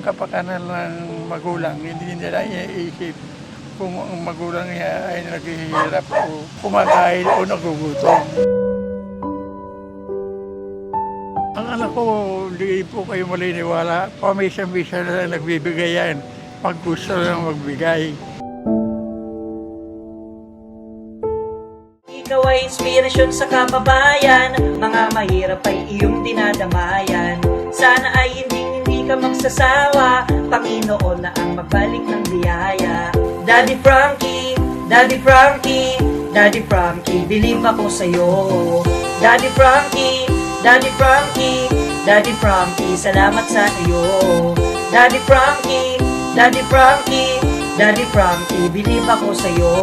kapakanan ng magulang, hindi nila iisip kung ang magulang niya ay naghihirap o kumakain o nagugutom. Ang anak ko, hindi po kayo maliniwala. Pamisa-misa na lang nagbibigay yan. Pag gusto lang magbigay. Ikaw ay inspirasyon sa kababayan Mga mahirap ay iyong dinadamayan Sana ay hindi ka magsasawa Panginoon na ang magbalik ng biyaya. Daddy Frankie, Daddy Frankie Daddy Frankie, believe ako sa'yo. Daddy Frankie, Daddy Frankie Daddy Frankie, salamat sa iyo. Daddy Frankie, Daddy Frankie Daddy Frankie, believe ako sa'yo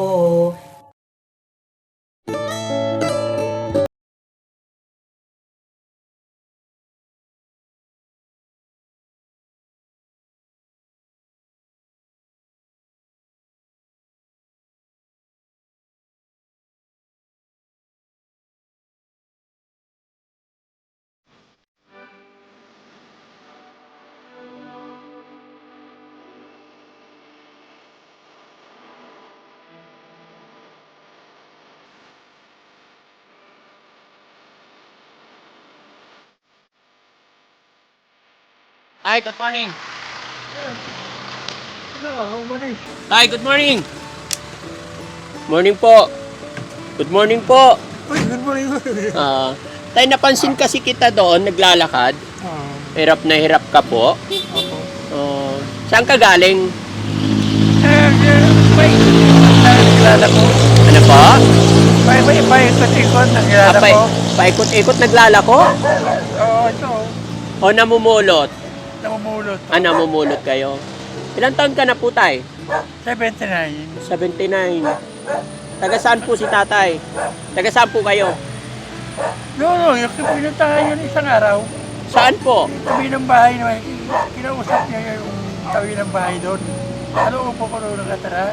Ay, good morning. Ano, umalis. Tay, good morning. Morning po. Good morning po. Uy, good morning. Ah, tay, napansin kasi kita doon, naglalakad. Ah, Hirap na hirap ka po. ako. Oh, saan ka galing? Eh, eh, may nakilala ko. Ano po? May may paikot-ikot nakilala Apay, ko. paikot-ikot naglalako? Oo, ito. O namumulot? Namumulot. Ah, namumulot kayo. Ilang taon ka na po, tay? 79. 79. Taga saan po si tatay? Taga saan po kayo? No, no, yung pinuntahan yun isang araw. Saan po? Tabi ng bahay naman. Kinausap niya yung tabi ng bahay doon. Ano upo ko doon nakatara?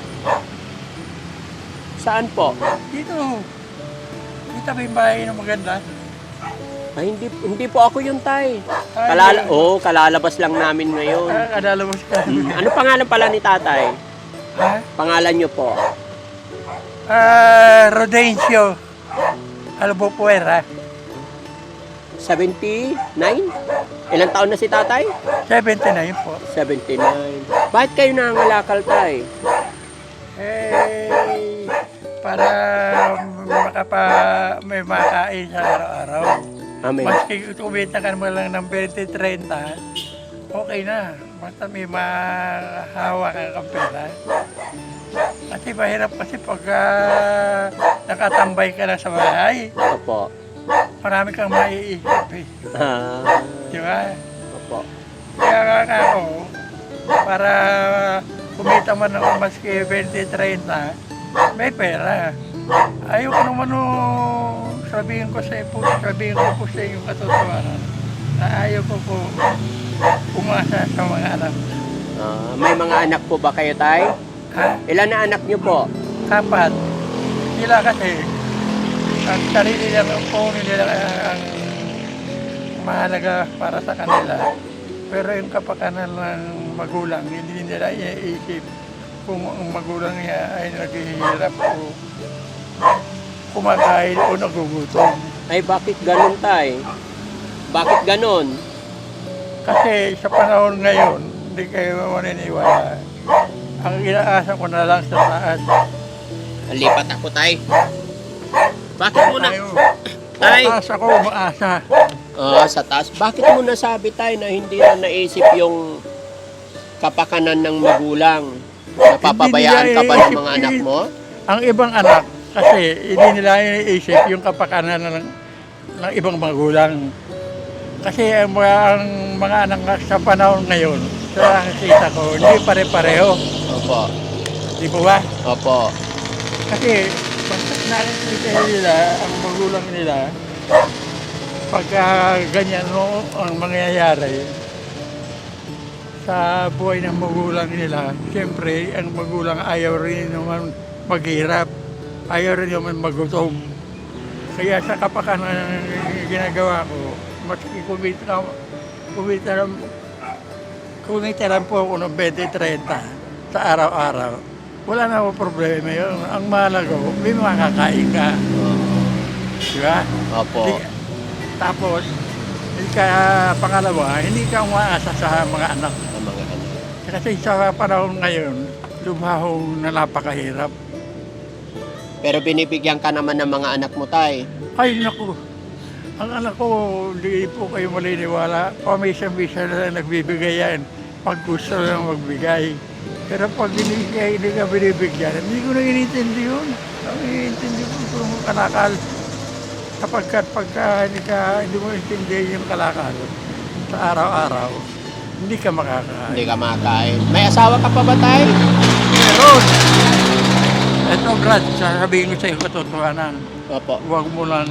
Saan po? Dito. Yung tabi ng bahay na maganda. Ay, hindi, hindi po ako yung tay. Ay, Kalala, oh, kalalabas lang namin ngayon. Ah, kadala mo siya. Mm, Ano pangalan pala ni tatay? Ha? Pangalan niyo po? Ah, Rodencio. Albupuera. 79? Ilang taon na si tatay? 79 po. 79. Bakit kayo nangangalakal tay? Eh, para makapa, may makain sa araw-araw. Amen. Kumita ka naman lang ng 20-30, okay na. Basta may mahawa ka kang pera. Kasi mahirap kasi pag ah, nakatambay ka na sa bahay, Opo. marami kang maiisip eh. Ah, Di ba? opo. Kaya nga nga ako, para kumita man ako maski 20-30, may pera. Ayoko naman o sabihin ko sa po, sabihin ko po sa inyong katotohanan na ayaw ko po umasa sa mga anak. Ah, may mga anak po ba kayo tay? Ha? Ilan na anak niyo po? Kapat. Sila kasi, ang sarili lang po nila ang mahalaga para sa kanila. Pero yung kapakanan ng magulang, hindi nila iisip kung ang magulang niya ay naghihirap o kumakain o nagugutom. Ay, bakit ganun tay? Bakit ganun? Kasi sa panahon ngayon, hindi kayo maniniwala. Ang inaasa ko na lang sa taas. Lipat ako tay. Bakit mo na? Tayo, Tay. taas ako, umaasa. Ah, sa taas. Bakit mo nasabi tayo na hindi na naisip yung kapakanan ng magulang? Napapabayaan ka ba ng mga anak mo? Ang ibang anak, kasi hindi nila iniisip yung kapakanan ng, ng ibang magulang. Kasi ang mga, ang mga anak sa panahon ngayon, sa nakikita ko, hindi pare-pareho. Opo. Di ba ba? Opo. Kasi pag nakikita nila, ang magulang nila, pagka ganyan no, ang mangyayari sa buhay ng magulang nila, siyempre, ang magulang ayaw rin naman maghirap. Ayaw rin naman magutom. Kaya sa kapakanan ng ginagawa ko, maski kumita, kumita ng kumita lang po ako ng 20-30 sa araw-araw, wala na ako problema yun. Ang mahalaga ko, may makakain ka. Di ba? Opo. Di- tapos, hindi ka, pangalawa, hindi ka umaasa sa mga anak. Sa mga anak. Kasi sa panahon ngayon, lumaho na napakahirap. Pero binibigyan ka naman ng mga anak mo, tay. Ay, naku. Ang anak ko, hindi po kayo maliniwala. Pamisa-misa na lang nagbibigay yan. Pag gusto lang magbigay. Pero pag ka- hindi ka binibigyan, hindi ko na inintindi yun. Ang inintindi ko kung kalakal. Kapag ka, pagka hindi, ka, hindi mo intindihan yung kalakal sa araw-araw, hindi ka makakain. Hindi ka makakain. May asawa ka pa ba, tay? Meron! Ito, Brad, sasabihin ko sa iyo katotohanan. Opo. Huwag mo lang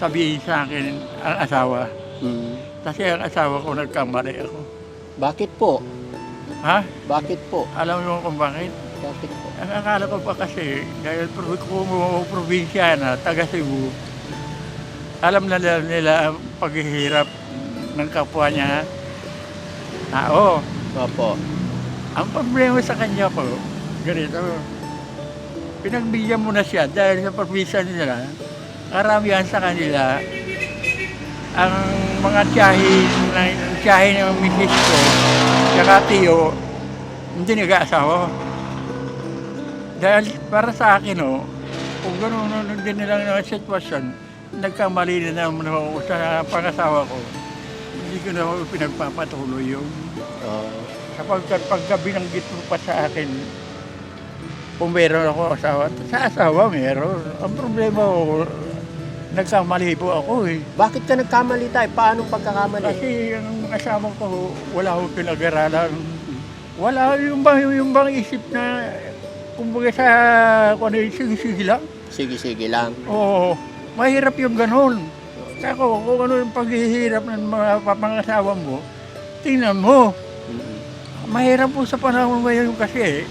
sabihin sa akin ang asawa. Hmm. Kasi ang asawa ko nagkamali ako. Bakit po? Ha? Bakit po? Alam mo kung bakit? Bakit po? Ang akala ko pa kasi, dahil kung probinsya na, taga Cebu, alam na nila, nila ang paghihirap ng kapwa niya tao. Opo. Ang problema sa kanya po, ganito, pinagbigyan mo na siya dahil sa probinsya nila, karamihan sa kanila, ang mga tiyahin, ng tiyahin ng misis ko, tsaka tiyo, hindi nag-aasawa. Dahil para sa akin, oh, kung gano'n din nilang na sitwasyon, nagkamali na naman ako sa pangasawa ko. Hindi ko na ako pinagpapatuloy yun. Oh. Kapag pagka binanggit mo pa sa akin, kung meron ako asawa, sa asawa meron. Ang problema ko, nagkamali po ako eh. Bakit ka nagkamali, tay? Paano pagkakamali? Kasi ang asawa ko, wala akong pinag-aralan. Wala yung bang, yung bang isip na, kumbaga sa, kung ano yung sige-sige lang. Sige, sige lang. Oo, mahirap yung ganun. Ako, kung ano yung paghihirap ng mga papangasawa mo, tingnan mo. Mm. Mahirap po sa panahon ngayon kasi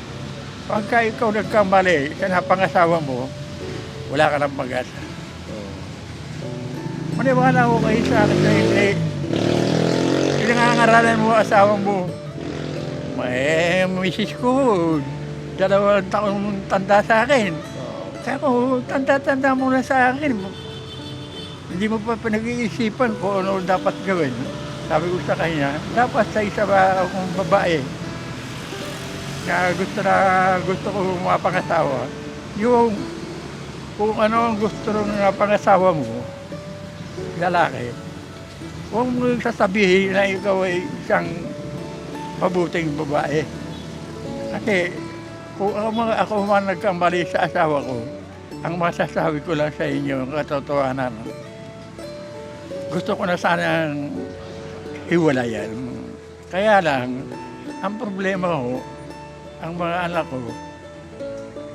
pagka ikaw nagkamali sa napangasawa mo, wala ka ng pag-asa. Maniwala ko kayo sa akin na hindi. Pinangangaralan mo asawa mo. Eh, misis ko, dalawang taon tanda sa akin. Kaya ko, tanda-tanda mo na sa akin. Hindi mo pa pinag-iisipan kung ano dapat gawin. Sabi ko sa kanya, dapat sa isa ba akong babae na gusto na gusto ko mapangasawa, yung kung ano ang gusto ng pangasawa mo, lalaki, huwag mo sasabihin na ikaw ay isang mabuting babae. Kasi kung ako, ako man nagkamali sa asawa ko, ang masasabi ko lang sa inyo, ang katotohanan, gusto ko na sanang hiwalayan. Kaya lang, ang problema ko, ang mga anak ko,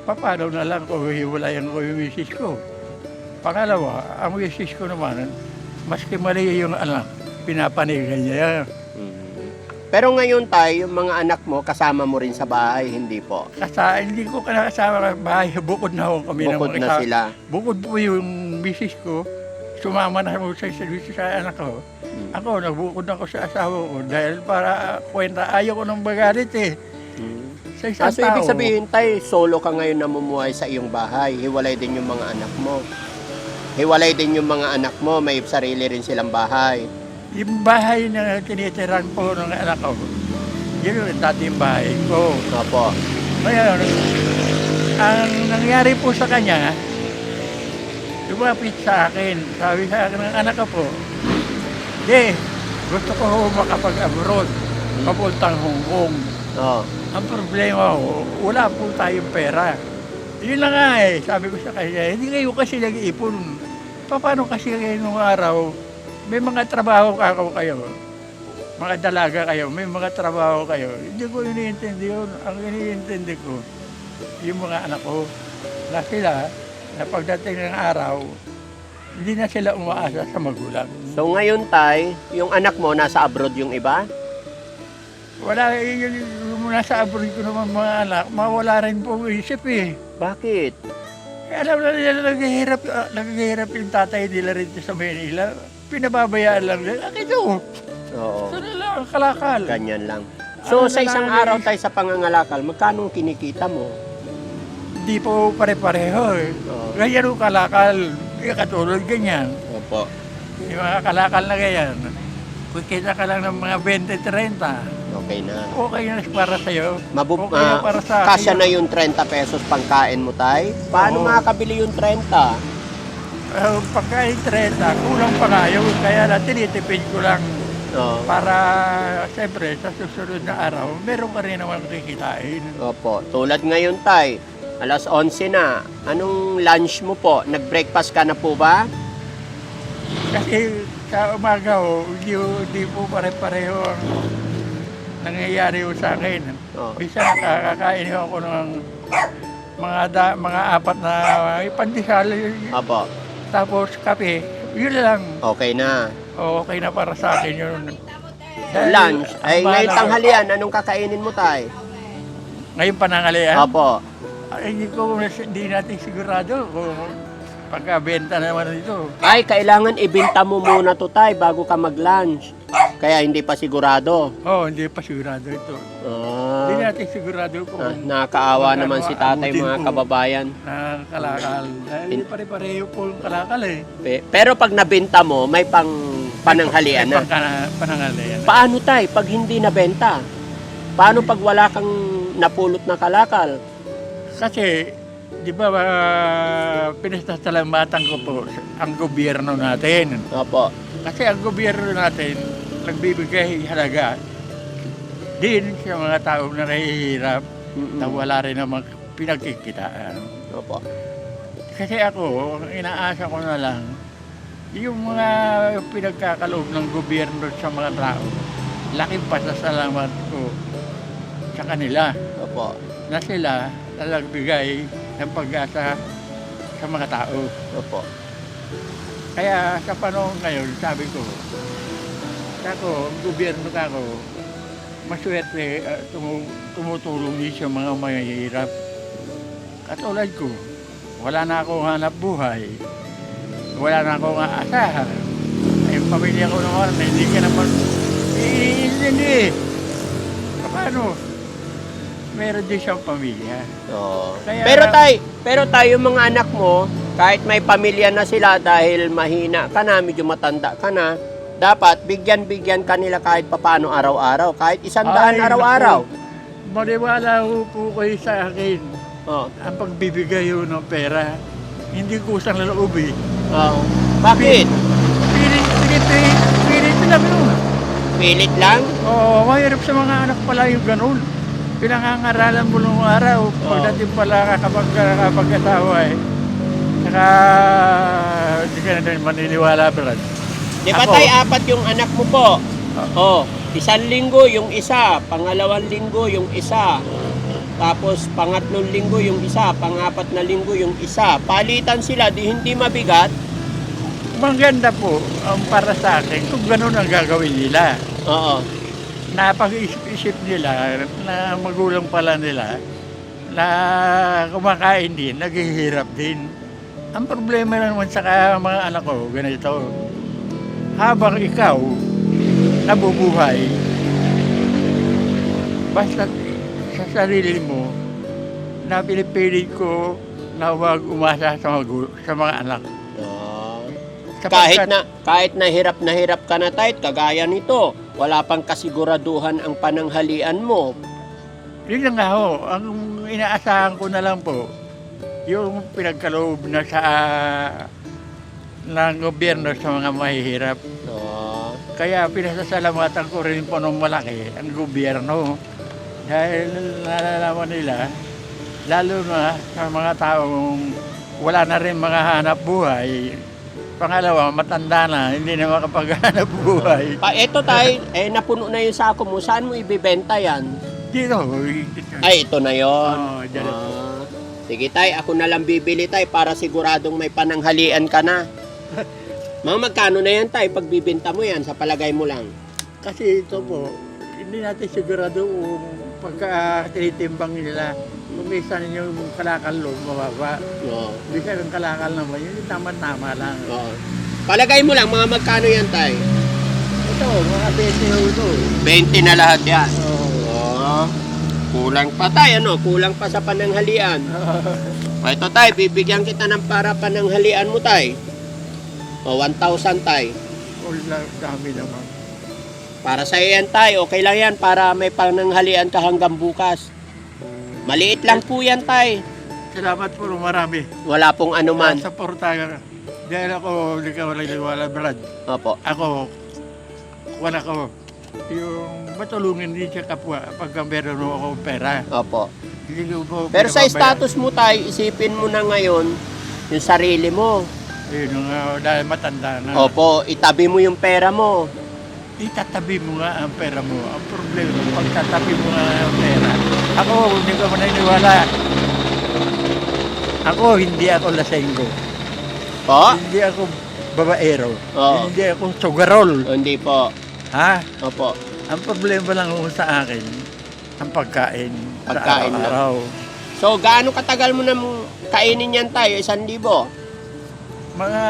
paano na lang kung hiwalayan ko yung misis ko. Pangalawa, ang misis ko naman, maski mali yung anak, pinapanigan niya. Mm. Pero ngayon, tay, yung mga anak mo, kasama mo rin sa bahay, hindi po. Kasa, hindi ko kasama sa bahay, bukod na ako kami Bukod na isa- sila. Bukod po yung misis ko, sumama na ako sa service sa anak ko. Mm. Ako, nagbukod ako sa asawa ko dahil para kwenta, ayaw ko ng bagalit eh. Sa isang Ah, so ibig sabihin, tay, solo ka ngayon namumuhay sa iyong bahay. Hiwalay din yung mga anak mo. Hiwalay din yung mga anak mo. May sarili rin silang bahay. Yung bahay na tinitiran po ng anak ko, yun yung dating bahay ko. Opo. Ngayon, ang nangyari po sa kanya, lumapit sa akin. Sabi sa akin ng anak ko po, Di, gusto ko ho makapag-abroad, papuntang Hong Kong. Oh. Ang problema ko, wala po tayong pera. Yun na nga eh, sabi ko sa kanya, hindi kayo kasi nag-iipon. Paano kasi kayo nung araw, may mga trabaho ka kayo, mga dalaga kayo, may mga trabaho kayo. Hindi ko iniintindi yun. Ang iniintindi ko, yung mga anak ko, na sila, na pagdating ng araw, hindi na sila umaasa sa magulang. So ngayon, tay, yung anak mo nasa abroad yung iba? Wala, yun, yung nasa abroad ko naman mga anak, mawala rin po isip eh. Bakit? Eh, alam na nila naghihirap, uh, naghihirap yung tatay nila rin sa Manila. Pinababayaan lang nila. Akin ito, Oo. ito na lang ang kalakal. Ganyan lang. So, Ano sa na isang lang, araw eh, tayo sa pangangalakal, magkano ang kinikita mo? Di po pare-pareho eh. Oo. Ganyan o kalakal. Di katulad ganyan. Opo. Yung mga kalakal na ganyan. Kung kita ka lang ng mga 20-30, Okay na. okay na para sa'yo. Mabub okay na ah, para sa akin. kasya na yung 30 pesos pangkain mo, tay? Paano Oo. makakabili yung 30? Uh, pagkain 30, kulang pa nga yun. Kaya na tinitipid ko lang Oo. para siyempre sa susunod na araw, meron ka rin naman kikitain. Opo. Tulad ngayon, tay. Alas 11 na. Anong lunch mo po? Nag-breakfast ka na po ba? Kasi sa umaga ho, hindi, hindi po pare-pareho ang nangyayari ho sa akin. Oo. Bisa nakakakain ho ako ng mga da, mga apat na pandesal, Opo. tapos kape. Yun lang. Okay na. Okay na para sa akin yun. Lunch. Ay, ngayon tanghalian, anong kakainin mo, tay? Ngayon panangalian? Opo. Ay, hindi ko hindi natin sigurado kung pagkabenta naman ito. Ay, kailangan ibenta mo muna to, tay, bago ka mag-lunch. Kaya hindi pa sigurado. Oh, hindi pa sigurado ito. Ah, Hindi natin sigurado kung ah, nakakaawa Magkano naman si tatay mga ko? kababayan. nakakalakal. Dahil hindi pare-pareho po yung kalakal eh. Pe- Pero pag nabenta mo, may pang pananghalian na. Panangalian na. Paano tay pag hindi nabenta? Paano pag wala kang napulot na kalakal? Kasi, di ba, uh, pinasasalamatan ko po ang gobyerno natin. Opo. Kasi ang gobyerno natin, nagbibigay halaga din sa mga taong na nahihirap Mm-mm. na wala rin namang pinagkikitaan. Opo. Kasi ako, inaasa ko na lang, yung mga pinagkakaloob ng gobyerno sa mga tao, laking pasasalamat ko sa kanila Opo. na sila talagbigay ng pag-asa sa mga tao. Opo. Kaya sa panahon ngayon, sabi ko, ako, ang gobyerno ka ko, maswerte uh, tumu- tumutulong din sa mga mahihirap. Katulad ko, wala na akong hanap buhay. Wala na akong aasahan. Ay, pamilya ko naman, hindi ka naman iintindi. Paano? Meron din siyang pamilya. Oo. Kaya- pero tay, pero tayo mga anak mo, kahit may pamilya na sila dahil mahina ka na, medyo matanda ka na, dapat bigyan-bigyan kanila kahit papano araw-araw, kahit isang daan Ay, araw-araw. naku. Maniwala ho po kayo sa akin. Oo. ang pagbibigay ng pera, hindi kusang loob eh. Oo. Bakit? Pilit, pilit, pilit, pilit lang yun. Pilit lang? Oo, mahirap sa mga anak pala yung ganun. Pinangangaralan mo nung araw, pagdating pala kapag kapag-asawa eh. Saka, hindi ka na din maniniwala, Brad. Di ba tay, apat yung anak mo po? Oo. Isang linggo yung isa, pangalawang linggo yung isa, tapos pangatlong linggo yung isa, pangapat na linggo yung isa. Palitan sila, di hindi mabigat. Maganda po ang para sa akin kung ganun ang gagawin nila. Oo. Napag-isip nila na magulang pala nila na kumakain din, naghihirap din. Ang problema naman sa mga anak ko, ganito, habang ikaw nabubuhay, basta sa sarili mo, na pinipilit ko na huwag umasa sa, magu- sa mga anak. Sapagkat- kahit na kahit na hirap na hirap ka na tayo, kagaya nito, wala pang kasiguraduhan ang pananghalian mo. Yun na nga ho, ang inaasahan ko na lang po, yung pinagkaloob na sa ng gobyerno sa mga mahihirap. Ah. Kaya pinasasalamatan ko rin po ng malaki ang gobyerno. Dahil nalalaman nila, lalo na sa mga taong wala na rin mga hanap buhay. Pangalawa, matanda na, hindi na makapaghanap buhay. Pa, eto tay, eh napuno na yung sako mo. Saan mo ibibenta yan? Dito, Ay, ito na yon. Oo, dyan. Ah. Sige tay, ako na lang bibili tay para siguradong may pananghalian ka na. Mga magkano na yan tay pag bibenta mo yan sa palagay mo lang? Kasi ito po, hindi natin sigurado kung pagka tinitimbang nila, kung minsan yung kalakal lo, mababa. Oo. Minsan yung kalakal naman, yun yung tama-tama lang. Oo. Palagay mo lang, mga magkano yan tay? Ito, mga 20 ho ito. 20 na lahat yan. Oo. Oo. Kulang pa tayo, ano? Kulang pa sa pananghalian. O ito tay, bibigyan kita ng para pananghalian mo tay. O 1,000 tay. Wala, dami naman. Para sa yan tay, okay lang yan para may pananghalian ka hanggang bukas. Maliit lang po yan tay. Salamat po ng marami. Wala pong anuman. Sa portaga. Dahil ako, hindi ka wala wala Brad. Opo. Ako, wala ko. Yung matulungin din sa kapwa pagka meron akong pera. Opo. Hindi ko po Pero sa status mo tay, isipin mo na ngayon yung sarili mo. Yun nga, dahil matanda na. Opo, itabi mo yung pera mo. Itatabi mo nga ang pera mo. Ang problema, pagtatabi mo nga ang pera. Ako, hindi ko maniniwala. Ako, hindi ako lasenggo. Po? Hindi ako babaero. Oo. Hindi ako sugarol. O, Hindi po. Ha? Opo. Ang problema lang ho sa akin, ang pagkain. Pagkain sa lang. araw So, gaano katagal mo na kainin yan tayo? Isang libo? Mga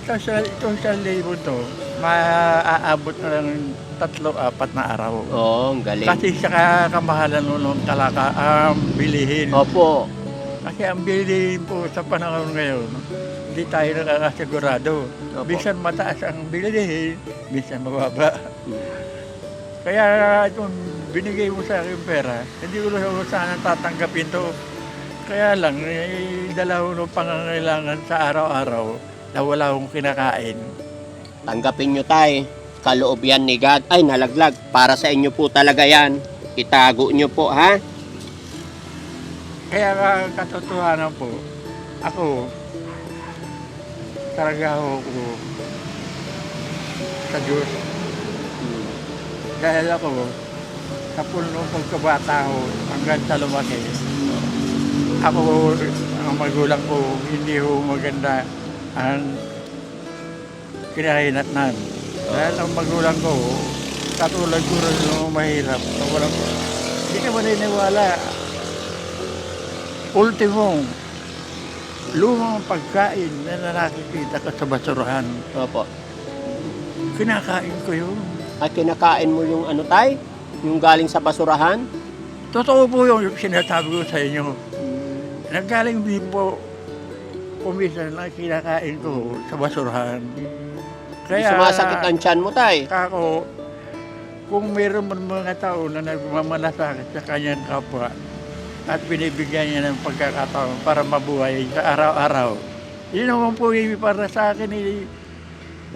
ito sa itong sa libo to, maaabot na lang tatlo, apat na araw. Oo, oh, ang galing. Kasi sa kamahalan mo nung talaka ang bilihin. Opo. Kasi ang bilihin po sa panahon ngayon, hindi tayo nakakasigurado. Opo. Minsan mataas ang bilihin, minsan mababa. Kaya itong binigay mo sa akin pera, hindi ko lang sana tatanggapin to. Kaya lang, eh, dala ko ng pangangailangan sa araw-araw na wala akong kinakain. Tanggapin nyo tay. Kaloob yan ni God. Ay, nalaglag. Para sa inyo po talaga yan. Itago nyo po, ha? Kaya katotohanan po, ako, talaga ako sa Diyos. Dahil ako, sa puno pagkabata ko hanggang sa lumaki, ako, ang magulang ko, hindi ho maganda ang kinahinatnan. Dahil ang magulang ko, katulad ko rin nung mahirap, na walang, hindi ka maniniwala. Ultimo, lumang pagkain na nakikita ko sa basurahan, Opo. kinakain ko yun. At kinakain mo yung ano tay? Yung galing sa basurahan? Totoo po yung sinasabi ko sa inyo. Nanggaling din po kumisan na kinakain ko sa basurahan. Kaya, Sumasakit ang tiyan mo tay. Kako, kung meron man mga tao na nagmamalasakit sa kanyang kapwa at binibigyan niya ng pagkakataon para mabuhay sa araw-araw, yun naman po yung para sa akin, eh,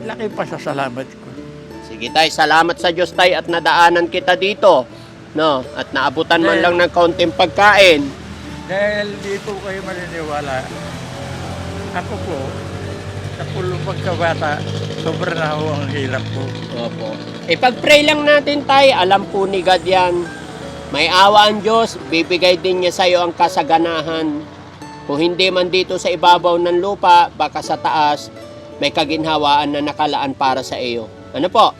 laki pa sa salamat ko. Sige tay, salamat sa Diyos tay at nadaanan kita dito. No, at naabutan man lang ng kaunting pagkain. Dahil di po kayo maniniwala, ako po, sa pulong pagkabata, sobrang na ho ang hirap ko. Opo. E pag-pray lang natin tay, alam po ni God yan. May awa ang Diyos, bibigay din niya sa iyo ang kasaganahan. Kung hindi man dito sa ibabaw ng lupa, baka sa taas, may kaginhawaan na nakalaan para sa iyo. Ano po?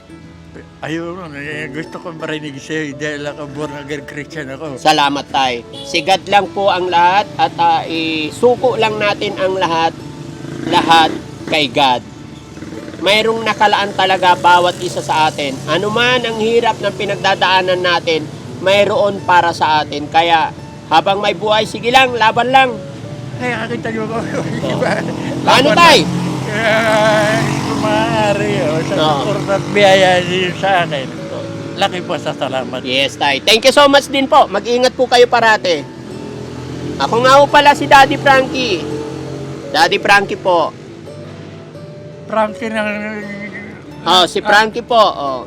Ayun, eh, gusto ko marinig sa'yo dahil ako born again Christian ako. Salamat tay. Si God lang po ang lahat at ah, isuko lang natin ang lahat, lahat kay God. Mayroong nakalaan talaga bawat isa sa atin. Ano man ang hirap ng pinagdadaanan natin, mayroon para sa atin. Kaya habang may buhay, sige lang, laban lang. Kaya kakita niyo ko, di ba? Ano tay? na. Maaari, oh, sa Oo. support at biyaya niyo sa akin, laki po sa salamat. Yes, tay. Thank you so much din po. Mag-ingat po kayo parate. Ako nga po pala si Daddy Frankie. Daddy Frankie po. Frankie ng... Oh, si Frankie po. Oh.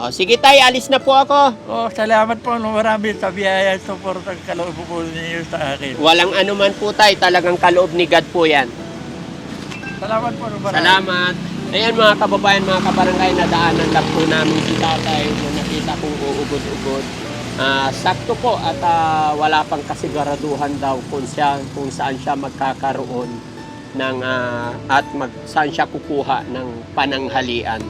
Oh, sige tay, alis na po ako. Oh, salamat po no, marami sa biyaya at support ang kaloob po ninyo sa akin. Walang anuman po tay, talagang kaloob ni God po yan. Salamat po marami. Salamat. Ayan mga kababayan, mga kabarangay, nadaanan lang po namin si tatay na nakita kong uugod-ugod. Ah, sakto po at ah, wala pang kasiguraduhan daw kung, siya, kung saan siya magkakaroon ng, ah, at mag, saan siya kukuha ng pananghalian.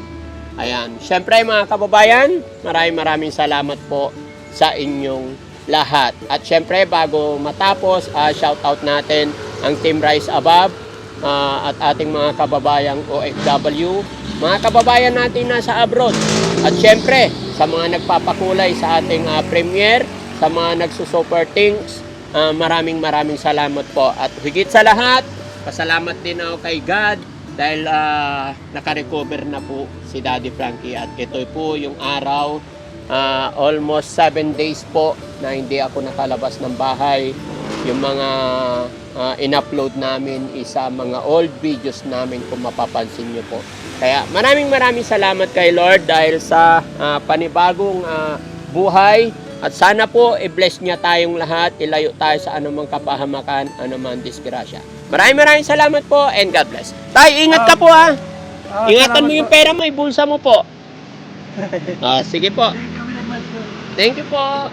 Ayan. Siyempre mga kababayan, maraming maraming salamat po sa inyong lahat. At siyempre bago matapos, ah, shout out natin ang Team Rise Above ah, at ating mga kababayang OFW, mga kababayan natin nasa abroad. At siyempre, sa mga nagpapakulay sa ating ah, premiere, sa mga nagsusuper things. Ah, maraming maraming salamat po. At higit sa lahat, pasalamat din ako kay God dahil ah, nakarecover na po si Daddy Frankie. At ito po yung araw, ah, almost 7 days po na hindi ako nakalabas ng bahay. Yung mga ah, in-upload namin isa mga old videos namin kung mapapansin nyo po. Kaya maraming maraming salamat kay Lord dahil sa ah, panibagong ah, buhay at sana po i-bless niya tayong lahat, ilayo tayo sa anumang kapahamakan, anumang disgrasya. Maraming maraming salamat po and God bless. Tay, ingat ka po ha. Ah, Ingatan mo yung pera mo, ibulsa mo po. Ah, sige po. Thank you po.